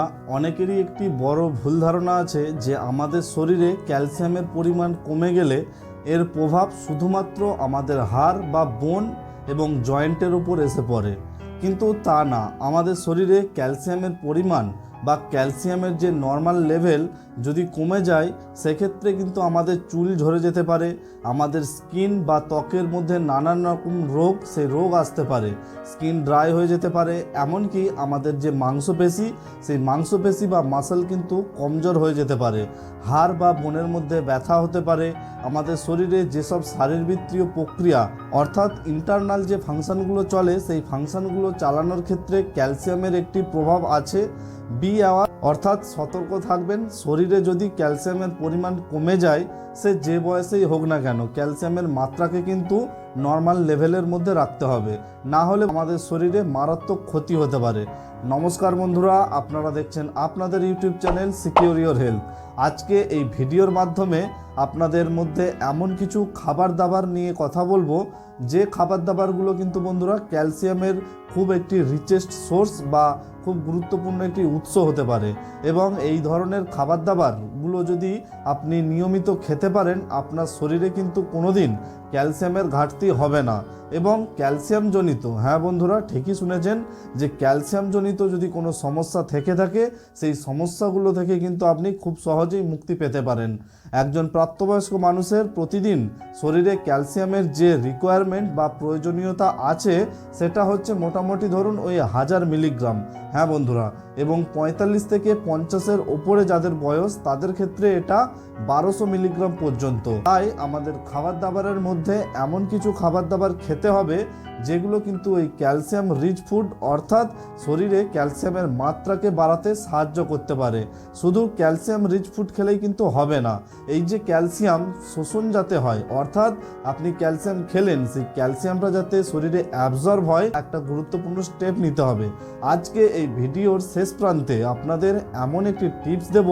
বন্ধুরা অনেকেরই একটি বড় ভুল ধারণা আছে যে আমাদের শরীরে ক্যালসিয়ামের পরিমাণ কমে গেলে এর প্রভাব শুধুমাত্র আমাদের হাড় বা বোন এবং জয়েন্টের উপর এসে পড়ে। কিন্তু তা না, আমাদের শরীরে ক্যালসিয়ামের পরিমাণ বা ক্যালসিয়ামের যে নর্মাল লেভেল যদি কমে যায়, সেক্ষেত্রে কিন্তু আমাদের চুল ঝরে যেতে পারে, আমাদের স্কিন বা ত্বকের মধ্যে নানান রকম রোগ, সেই রোগ আসতে পারে স্কিন ড্রাই হয়ে যেতে পারে, এমনকি আমাদের যে মাংসপেশি, সেই মাংসপেশি বা মাসেল কিন্তু কমজোর হয়ে যেতে পারে, হাড় বা বোনের মধ্যে ব্যথা হতে পারে, আমাদের শরীরে যেসব শারীরবৃত্তীয় প্রক্রিয়া, অর্থাৎ ইন্টারনাল যে ফাংশনগুলো চলে, সেই ফাংশনগুলো চালানোর ক্ষেত্রে ক্যালসিয়ামের একটি প্রভাব আছে বি আওয়ার অর্থাৎ সতর্ক থাকবেন। শরীরে যদি ক্যালসিয়ামের পরিমাণ কমে যায়, সে যে বয়সেই হোক না কেন, ক্যালসিয়ামের মাত্রাকে কিন্তু নর্মাল লেভেলের মধ্যে রাখতে হবে। না হলে আমাদের শরীরে মারাত্মক ক্ষতি হতে পারে। নমস্কার বন্ধুরা, আপনারা দেখছেন আপনাদের YouTube channel secure your health. আজকে এই ভিডিওর মাধ্যমে আপনাদের মধ্যে এমন কিছু খাবার দাবার নিয়ে কথা বলব। যে খাবার দাবারগুলো কিন্তু বন্ধুরা, ক্যালসিয়ামের খুব একটি রিচেস্ট সোর্স বা খুব গুরুত্বপূর্ণ একটি উৎস হতে পারে এবং এই ধরনের খাবার দাবারগুলো যদি আপনি নিয়মিত খেতে পারেন, আপনার শরীরে কিন্তু কোনোদিন ক্যালসিয়ামের ঘাটতি হবে না এবং ক্যালসিয়ামজনিত হ্যাঁ বন্ধুরা, ঠিকই শুনেছেন যে ক্যালসিয়ামজনিত যদি কোনো সমস্যা থেকে থাকে, সেই সমস্যাগুলো থেকে কিন্তু আপনি খুব সহজেই মুক্তি পেতে পারেন। একজন প্রাপ্তবয়স্ক মানুষের প্রতিদিন শরীরে ক্যালসিয়ামের যে রিকোয়ারমেন্ট বা প্রয়োজনীয়তা আছে, সেটা হচ্ছে মোটামুটি ধরুন ওই হাজার মিলিগ্রাম হ্যাঁ বন্ধুরা, এবং পঁয়তাল্লিশ থেকে পঞ্চাশের ওপরে যাদের বয়স, তাদের ক্ষেত্রে এটা বারোশো মিলিগ্রাম পর্যন্ত। তাই আমাদের খাবার দাবারের মধ্যে এমন কিছু খাবার দাবার খেতে হবে, যেগুলো কিন্তু এই ক্যালসিয়াম রিচ ফুড অর্থাৎ শরীরে ক্যালসিয়ামের মাত্রাকে বাড়াতে সাহায্য করতে পারে। শুধু ক্যালসিয়াম রিচ ফুড খেলেই কিন্তু হবে না। এই যে ক্যালসিয়াম শোষণ যাতে হয়, অর্থাৎ আপনি ক্যালসিয়াম খেলেন, সেই ক্যালসিয়ামটা যাতে শরীরে অ্যাবজর্ব হয়, একটা গুরুত্বপূর্ণ স্টেপ নিতে হবে। আজকে এই ভিডিওর শেষ প্রান্তে আপনাদের এমন একটি টিপস দেব,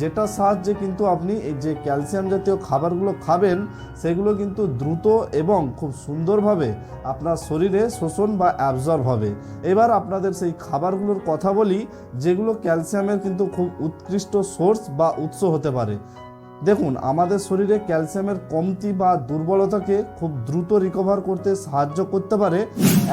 যেটার সাহায্যে কিন্তু আপনি এই যে ক্যালসিয়াম জাতীয় খাবারগুলো খাবেন, সেগুলো কিন্তু দ্রুত এবং খুব সুন্দরভাবে আপনার শরীরে শোষণ বা অ্যাবজর্ব হবে। এবার আপনাদের সেই খাবারগুলোর কথা বলি, যেগুলো ক্যালসিয়ামের কিন্তু খুব উৎকৃষ্ট সোর্স বা উৎস হতে পারে। দেখুন, আমাদের শরীরে ক্যালসিয়ামের কমতি বা দুর্বলতাকে খুব দ্রুত রিকভার করতে সাহায্য করতে পারে।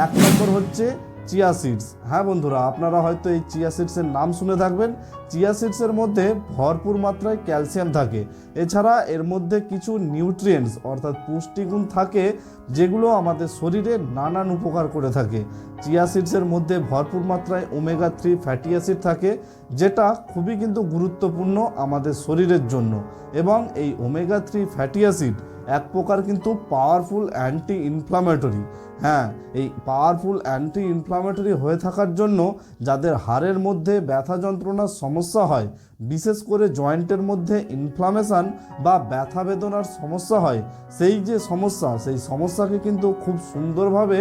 এক নম্বর হচ্ছে চিয়া সিডস। হ্যাঁ বন্ধুরা, আপনারা হয়তো এই চিয়া সিডসের নাম শুনে থাকবেন। চিয়া সিডসের মধ্যে ভরপুর মাত্রায় ক্যালসিয়াম থাকে। এছাড়া এর মধ্যে কিছু নিউট্রিয়েন্টস, অর্থাৎ পুষ্টিগুণ থাকে, যেগুলো আমাদের শরীরে নানান উপকার করে থাকে। চিয়া সিডসের মধ্যে ভরপুর মাত্রায় ওমেগা থ্রি ফ্যাটি অ্যাসিড থাকে, যেটা খুবই কিন্তু গুরুত্বপূর্ণ আমাদের শরীরের জন্য। এবং এই ওমেগা থ্রি ফ্যাটি অ্যাসিড এক প্রকার কিন্তু পাওয়ারফুল অ্যান্টি ইনফ্লামেটরি হ্যাঁ এই পাওয়ারফুল অ্যান্টি ইনফ্লামেটরি হয়ে থাকার জন্য যাদের হাড়ের মধ্যে ব্যথা যন্ত্রণার সমস্যা হয়, বিশেষ করে জয়েন্টের মধ্যে ইনফ্লামেশন বা ব্যথা বেদনার সমস্যা হয়, সেই যে সমস্যা, সেই সমস্যাকে কিন্তু খুব সুন্দরভাবে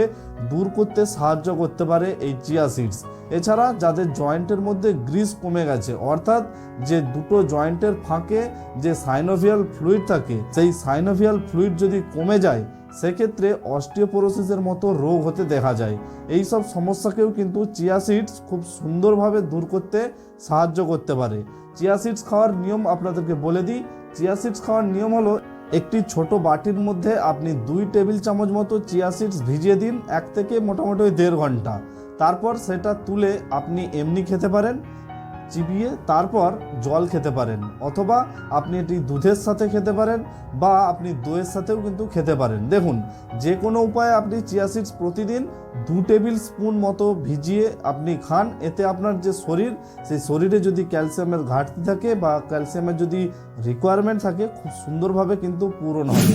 দূর করতে সাহায্য করতে পারে এই চিয়া সিডস এছাড়া যাদের জয়েন্টের মধ্যে গ্রিস কমে গেছে, অর্থাৎ যে দুটো জয়েন্টের ফাঁকে যে সাইনোভিয়াল ফ্লুইড থাকে, সেই সাইনোভিয়াল ফ্লুইড যদি কমে যায় সেক্ষেত্রে অস্টিওপোরোসিসের মতো রোগ হতে দেখা যায়। এই সব সমস্যাকেও কিন্তু চিয়া সিডস খুব সুন্দরভাবে দূর করতে সাহায্য করতে পারে। চিয়া সিডস খাওয়ার নিয়ম আপনাদেরকে বলে দিই। চিয়া সিডস খাওয়ার নিয়ম হলো, একটি ছোট বাটির মধ্যে আপনি দুই টেবিল চামচ মতো চিয়া সিডস ভিজিয়ে দিন, এক থেকে মোটামুটি দেড় ঘণ্টা। তারপর সেটা তুলে আপনি এমনি খেতে পারেন। চিবিয়ে তারপর জল খেতে পারেন, অথবা আপনি এটি দুধের সাথে খেতে পারেন বা আপনি দইয়ের সাথেও কিন্তু খেতে পারেন। দেখুন, যে কোনো উপায়ে আপনি চিয়া সিডস প্রতিদিন দু টেবিল স্পুন মতো ভিজিয়ে আপনি খান, এতে আপনার যে শরীর, সেই শরীরে যদি ক্যালসিয়ামের ঘাটতি থাকে বা ক্যালসিয়ামের যদি রিকোয়ারমেন্ট থাকে, খুব সুন্দরভাবে কিন্তু পূরণ হবে।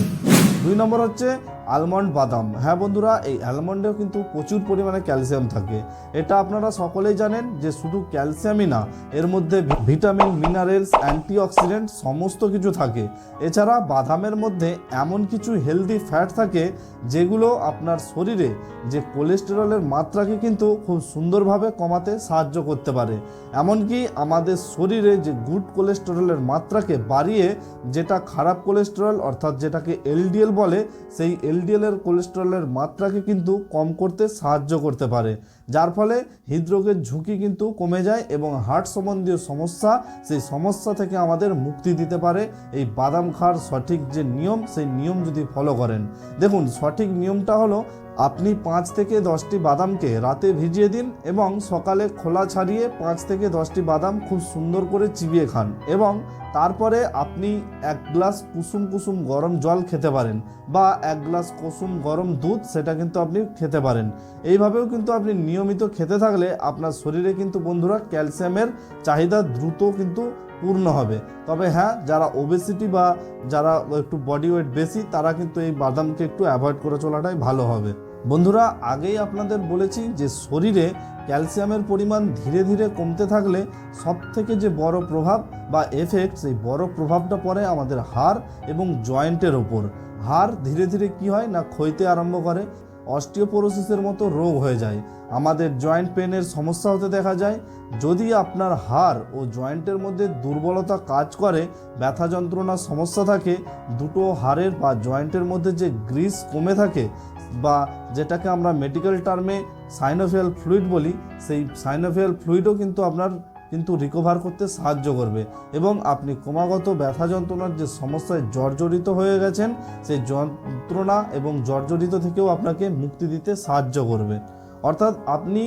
দুই নম্বর হচ্ছে আলমন্ড বাদাম। হ্যাঁ বন্ধুরা, এই অ্যালমন্ডেও কিন্তু প্রচুর পরিমাণে ক্যালসিয়াম থাকে। এটা আপনারা সকলেই জানেন যে শুধু ক্যালসিয়ামই না, এর মধ্যে ভিটামিন মিনারেলস অ্যান্টিঅক্সিডেন্ট সমস্ত কিছু থাকে। এছাড়া বাদামের মধ্যে এমন কিছু হেলদি ফ্যাট থাকে, যেগুলো আপনার শরীরে যে কোলেস্টেরলের মাত্রাকে কিন্তু খুব সুন্দরভাবে কমাতে সাহায্য করতে পারে। এমনকি আমাদের শরীরে যে গুড কোলেস্টেরলের মাত্রাকে বাড়িয়ে, যেটা খারাপ কোলেস্টেরল অর্থাৎ যেটাকে এলডিএল বলে সেই এলডিএলের কোলেস্টেরলের মাত্রাকে কিন্তু কম করতে সাহায্য করতে পারে। যার ফলে হৃদরোগের ঝুঁকি কিন্তু কমে যায় এবং হার্ট সম্বন্ধীয় সমস্যা সেই সমস্যা থেকে আমাদের মুক্তি দিতে পারে। এই বাদাম খাওয়ার সঠিক যে নিয়ম, সেই নিয়ম যদি ফলো করেন। দেখুন, সঠিক নিয়মটা হলো আপনি পাঁচ থেকে দশটি বাদামকে রাতে ভিজিয়ে দিন এবং সকালে খোলা ছাড়িয়ে পাঁচ থেকে দশটি বাদাম খুব সুন্দর করে চিবিয়ে খান এবং তারপরে আপনি এক গ্লাস কুসুম কুসুম গরম জল খেতে পারেন বা এক গ্লাস কুসুম গরম দুধ সেটা কিন্তু আপনি খেতে পারেন। এইভাবেও কিন্তু আপনি নিয়মিত খেতে থাকলে আপনার শরীরে কিন্তু বন্ধুরা ক্যালসিয়ামের চাহিদা দ্রুত কিন্তু পূর্ণ হবে। তবে হ্যাঁ যারা ওবেসিটি বা যারা একটু বডি ওয়েট বেশি, তারা কিন্তু এই বাদামকে একটু অ্যাভয়েড করে চলাটাই ভালো হবে। বন্ধুরা, আগেই আপনাদের বলেছি যে শরীরে ক্যালসিয়ামের পরিমাণ ধীরে ধীরে কমতে থাকলে সব থেকে যে বড় প্রভাব বা এফেক্ট সেই বড় প্রভাবটা পড়ে আমাদের হাড় এবং জয়েন্টের ওপর। হাড় ধীরে ধীরে কি হয় না ক্ষইতে আরম্ভ করে। অস্টিওপোরোসিসের মতো রোগ হয়ে যায়। আমাদের জয়েন্ট পেনের সমস্যা হতে দেখা যায়। যদি আপনার হাড় ও জয়েন্টের মধ্যে দুর্বলতা কাজ করে, ব্যথা যন্ত্রণার সমস্যা থাকে, দুটো হাড়ের বা জয়েন্টের মধ্যে যে গ্রিস কমে থাকে বা যেটাকে আমরা মেডিকেল টার্মে সাইনোফিয়াল ফ্লুইড বলি, সেই সাইনোফিয়াল ফ্লুইডও কিন্তু আপনার কিন্তু রিকভার করতে সাহায্য করবে। এবং আপনি ক্রমাগত ব্যথা যন্ত্রণার যে সমস্যায় জর্জরিত হয়ে গেছেন, সেই যন্ত্রণা এবং জর্জরিত থেকেও আপনাকে মুক্তি দিতে সাহায্য করবে। অর্থাৎ আপনি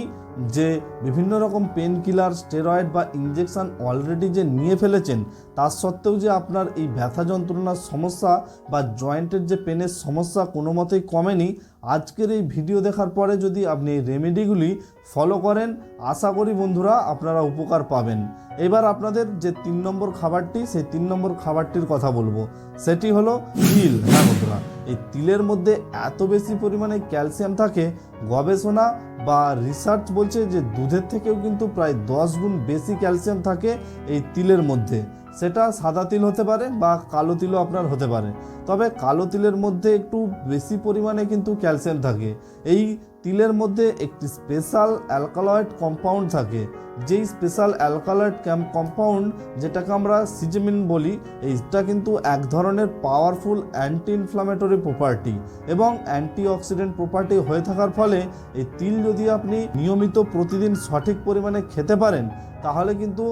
যে বিভিন্ন রকম পেন কিলার স্টেরয়েড বা ইঞ্জেকশন অলরেডি যে নিয়ে ফেলেছেন, তার সত্ত্বেও যে আপনার এই ব্যথা যন্ত্রণার সমস্যা বা জয়েন্টের যে পেনের সমস্যা কোনো মতেই কমেনি, আজকের এই ভিডিও দেখার পরে যদি আপনি এই রেমেডিগুলি ফলো করেন, আশা করি বন্ধুরা আপনারা উপকার পাবেন। এবার আপনাদের যে তিন নম্বর খাবারটি, সেই তিন নম্বর খাবারটির কথা বলব। সেটি হলো তিল হ্যাঁ বন্ধুরা। এই তিলের মধ্যে এত বেশি পরিমাণে ক্যালসিয়াম থাকে, গবেষণা বা রিসার্চ বলছে যে দুধের থেকেও কিন্তু প্রায় দশ গুণ বেশি ক্যালসিয়াম থাকে এই তিলের মধ্যে। সেটা সাদা তিল হতে পারে বা কালো তিলও আপনার হতে পারে। তবে কালো তিলের মধ্যে একটু বেশি পরিমাণে কিন্তু ক্যালসিয়াম থাকে। এই তিলের মধ্যে একটি স্পেশাল অ্যালকালয়েড কম্পাউন্ড থাকে। যেই স্পেশাল অ্যালকালয়েড কম্পাউন্ড যেটাকে আমরা সিজেমিন বলি, এইটা কিন্তু এক ধরনের পাওয়ারফুল অ্যান্টি ইনফ্লামেটরি প্রপার্টি এবং অ্যান্টিঅক্সিডেন্ট প্রপার্টি হয়ে থাকার ফলে এই তিল যদি আপনি নিয়মিত প্রতিদিন সঠিক পরিমাণে খেতে পারেন তাহলে কিন্তু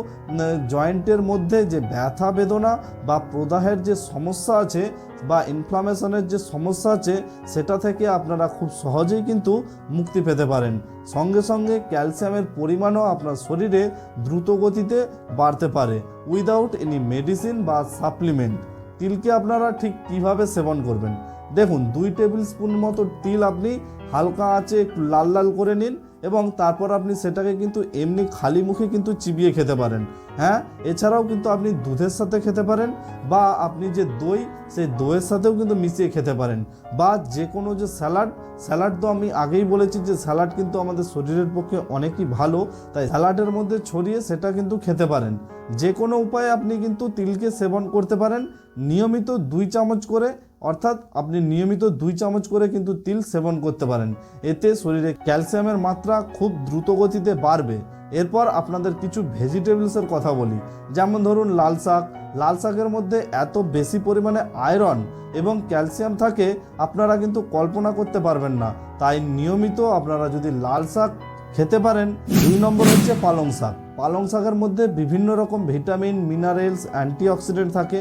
জয়েন্টের মধ্যে যে ব্যথা বেদনা বা প্রদাহের যে সমস্যা আছে বা ইনফ্লামেশনের যে সমস্যা আছে, সেটা থেকে আপনারা খুব সহজেই কিন্তু মুক্তি পেতে পারেন। সঙ্গে সঙ্গে ক্যালসিয়ামের পরিমাণও আপনার শরীরে দ্রুত গতিতে বাড়তে পারে। উইদাউট এনি মেডিসিন বা সাপ্লিমেন্ট তিলকে আপনারা ঠিক কীভাবে সেবন করবেন? দেখুন, দুই টেবিল স্পুন মতো তিল আপনি হালকা আঁচে একটু লাল লাল করে নিন। এবং তারপর আপনি সেটাকে কিন্তু এমনি খালি মুখে কিন্তু চিবিয়ে খেতে পারেন। হ্যাঁ? এছাড়াও কিন্তু আপনি দুধের সাথে খেতে পারেন বা আপনি যে দই, সেই দইয়ের সাথেও কিন্তু মিশিয়ে খেতে পারেন। বা যে কোনো যে স্যালাড স্যালাড তো আমি আগেই বলেছি যে স্যালাড কিন্তু আমাদের শরীরের পক্ষে অনেকই ভালো, তাই স্যালাডের মধ্যে ছড়িয়ে সেটা কিন্তু খেতে পারেন। যে কোনো উপায়ে আপনি কিন্তু তিলকে সেবন করতে পারেন, নিয়মিত দুই চামচ করে, অর্থাৎ আপনি নিয়মিত দুই চামচ করে কিন্তু তিল সেবন করতে পারেন। এতে শরীরে ক্যালসিয়ামের মাত্রা খুব দ্রুত গতিতে বাড়বে। এরপর আপনাদের কিছু ভেজিটেবলসের কথা বলি। যেমন ধরুন, লাল শাক। লাল শাকের মধ্যে এত বেশি পরিমাণে আয়রন এবং ক্যালসিয়াম থাকে, আপনারা কিন্তু কল্পনা করতে পারবেন না। তাই নিয়মিত আপনারা যদি লাল শাক খেতে পারেন, দুই নম্বর হচ্ছে পালং শাক। পালং শাকের মধ্যে বিভিন্ন রকম ভিটামিন মিনারেলস অ্যান্টিঅক্সিডেন্ট থাকে।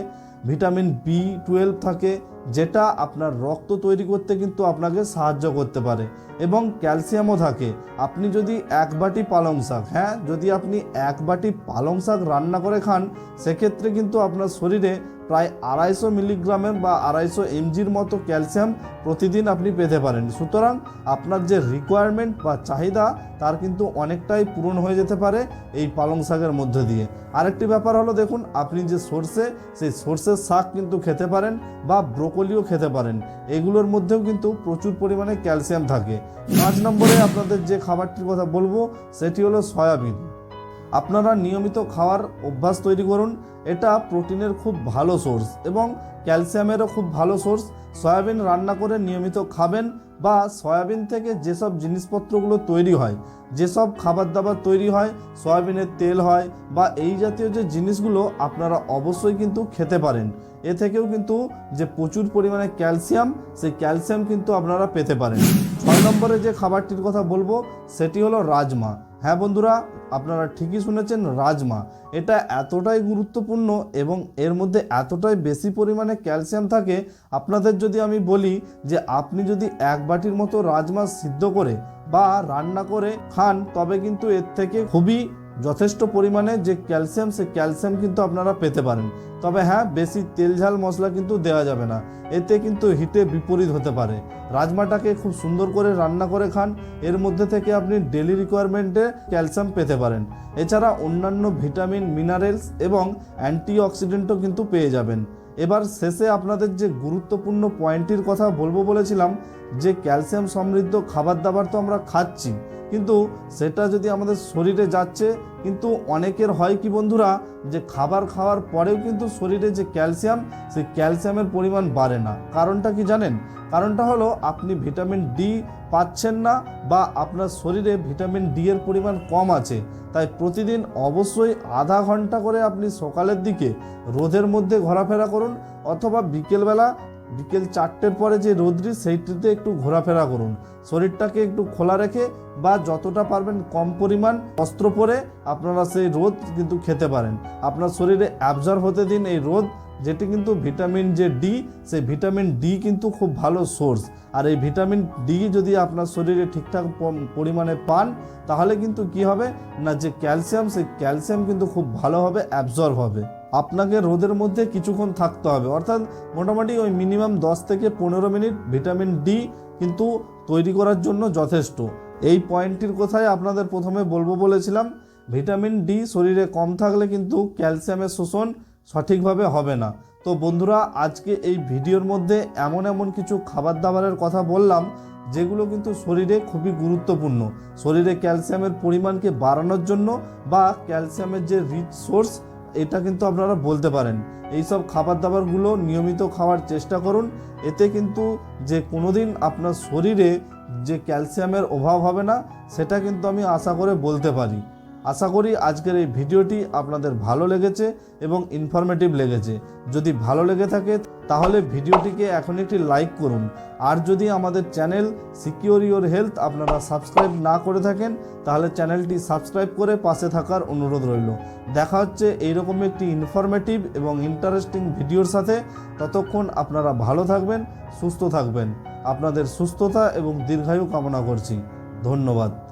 ভিটামিন বি টুয়েলভ থাকে। যেটা আপনার রক্ত তৈরি করতে কিন্তু আপনাকে সাহায্য করতে পারে এবং ক্যালসিয়ামও থাকে। আপনি যদি এক বাটি পালং শাক হ্যাঁ? যদি আপনি এক বাটি পালং শাক রান্না করে খান, সেক্ষেত্রে কিন্তু আপনার শরীরে প্রায় আড়াইশো মিলিগ্রামের বা আড়াইশো এমজির মতো ক্যালসিয়াম প্রতিদিন আপনি পেতে পারেন। সুতরাং আপনার যে রিকোয়ারমেন্ট বা চাহিদা, তার কিন্তু অনেকটাই পূরণ হয়ে যেতে পারে এই পালং শাকের মধ্যে দিয়ে। আরেকটি ব্যাপার হলো, দেখুন, আপনি যে সর্ষে, সেই সর্ষের শাক কিন্তু খেতে পারেন বা ব্রোকলিও খেতে পারেন। এগুলোর মধ্যেও কিন্তু প্রচুর পরিমাণে ক্যালসিয়াম থাকে। পাঁচ নম্বরে আপনাদের যে খাবারটির কথা বলব, সেটি হলো সয়াবিন। আপনারা নিয়মিত খাওয়ার অভ্যাস তৈরি করুন। এটা প্রোটিনের খুব ভালো সোর্স এবং ক্যালসিয়ামেরও খুব ভালো সোর্স। সয়াবিন রান্না করে নিয়মিত খাবেন বা সয়াবিন থেকে যেসব জিনিসপত্রগুলো তৈরি হয়, যেসব খাবার দাবার তৈরি হয়, সয়াবিনের তেল হয় বা এই জাতীয় যে জিনিসগুলো আপনারা অবশ্যই কিন্তু খেতে পারেন। এ থেকেও কিন্তু যে প্রচুর পরিমাণে ক্যালসিয়াম, সেই ক্যালসিয়াম কিন্তু আপনারা পেতে পারেন। ছয় নম্বরে যে খাবারটির কথা বলব, সেটি হলো রাজমা। হ্যাঁ বন্ধুরা, আপনারা ঠিকই শুনেছেন, রাজমা। এটা এতটাই গুরুত্বপূর্ণ এবং এর মধ্যে এতটাই বেশি পরিমাণে ক্যালসিয়াম থাকে, আপনাদের যদি আমি বলি যে আপনি যদি এক বাটির মতো রাজমা সিদ্ধ করে বা রান্না করে খান, তবে কিন্তু এর থেকে খুবই যথেষ্ট পরিমাণে যে ক্যালসিয়াম সে ক্যালসিয়াম কিন্তু আপনারা পেতে পারেন। তবে হ্যাঁ বেশি তেল ঝাল মশলা কিন্তু দেওয়া যাবে না। এতে কিন্তু হিটে বিপরীত হতে পারে। রাজমাটাকে খুব সুন্দর করে রান্না করে খান। এর মধ্যে থেকে আপনি ডেলি রিকোয়ারমেন্টে ক্যালসিয়াম পেতে পারেন। এছাড়া অন্যান্য ভিটামিন মিনারেলস এবং অ্যান্টিঅক্সিডেন্টও কিন্তু পেয়ে যাবেন। এবার শেষে আপনাদের যে গুরুত্বপূর্ণ পয়েন্টটির কথা বলব বলেছিলাম, যে ক্যালসিয়াম সমৃদ্ধ খাবার দাবার তো আমরা খাচ্ছি। কিন্তু সেটা যদি আমাদের শরীরে যাচ্ছে, কিন্তু অনেকের হয় কি বন্ধুরা, যে খাবার খাওয়ার পরেও কিন্তু শরীরে যে ক্যালসিয়াম, সেই ক্যালসিয়ামের পরিমাণ বাড়ে না। কারণটা কি জানেন? কারণটা হলো আপনি ভিটামিন ডি পাচ্ছেন না বা আপনার শরীরে ভিটামিন ডি এর পরিমাণ কম আছে। তাই প্রতিদিন অবশ্যই আধা ঘণ্টা করে আপনি সকালের দিকে রোদের মধ্যে ঘোরাফেরা করুন, অথবা বিকেলবেলা বিকেল চারটের পরে যে রোদ্রি, সেইটিতে একটু ঘোরাফেরা করুন। শরীরটাকে একটু খোলা রেখে বা যতটা পারবেন কম পরিমাণ অস্ত্র পরে আপনারা সেই রোদ কিন্তু খেতে পারেন। আপনার শরীরে অ্যাবজর্ব হতে দিন এই রোদ, যেটি কিন্তু ভিটামিন যে ডি, সেই ভিটামিন ডি কিন্তু খুব ভালো সোর্স। আর এই ভিটামিন ডি যদি আপনার শরীরে ঠিকঠাক পরিমাণে পান, তাহলে কিন্তু কি হবে? না, যে ক্যালসিয়াম, সেই ক্যালসিয়াম কিন্তু খুব ভালোভাবে অ্যাবজর্ব হবে। আপনাকে রোদের মধ্যে কিছুক্ষণ থাকতে হবে। অর্থাৎ মোটামুটি ওই মিনিমাম দশ থেকে পনেরো মিনিট ভিটামিন ডি কিন্তু তৈরি করার জন্য যথেষ্ট। এই পয়েন্টটির কথাই আপনাদের প্রথমে বলব বলেছিলাম। ভিটামিন ডি শরীরে কম থাকলে কিন্তু ক্যালসিয়ামের শোষণ সঠিকভাবে হবে না। তো বন্ধুরা, আজকে এই ভিডিওর মধ্যে এমন এমন কিছু খাবার দাবারের কথা বললাম, যেগুলো কিন্তু শরীরে খুবই গুরুত্বপূর্ণ। শরীরে ক্যালসিয়ামের পরিমাণকে বাড়ানোর জন্য বা ক্যালসিয়ামের যে রিচ সোর্স এটা কিন্তু আপনারা বলতে পারেন। এই সব খাবার দাবারগুলো নিয়মিত খাওয়ার চেষ্টা করুন। এতে কিন্তু যে কোনো দিন আপনার শরীরে যে ক্যালসিয়ামের অভাব হবে না, সেটা কিন্তু আমি আশা করে বলতে পারি। আশা করি আজকের এই ভিডিওটি আপনাদের ভালো লেগেছে এবং ইনফরমেটিভ লেগেছে। যদি ভালো লেগে থাকে, তাহলে ভিডিওটিকে এখন একটি লাইক করুন। আর যদি আমাদের চ্যানেল সিকিওর ইওর হেলথ আপনারা সাবস্ক্রাইব না করে থাকেন, তাহলে চ্যানেলটি সাবস্ক্রাইব করে পাশে থাকার অনুরোধ রইল। দেখা হচ্ছে এইরকম একটি ইনফরমেটিভ এবং ইন্টারেস্টিং ভিডিওর সাথে। ততক্ষণ আপনারা ভালো থাকবেন, সুস্থ থাকবেন। আপনাদের সুস্থতা এবং দীর্ঘায়ু কামনা করছি। ধন্যবাদ।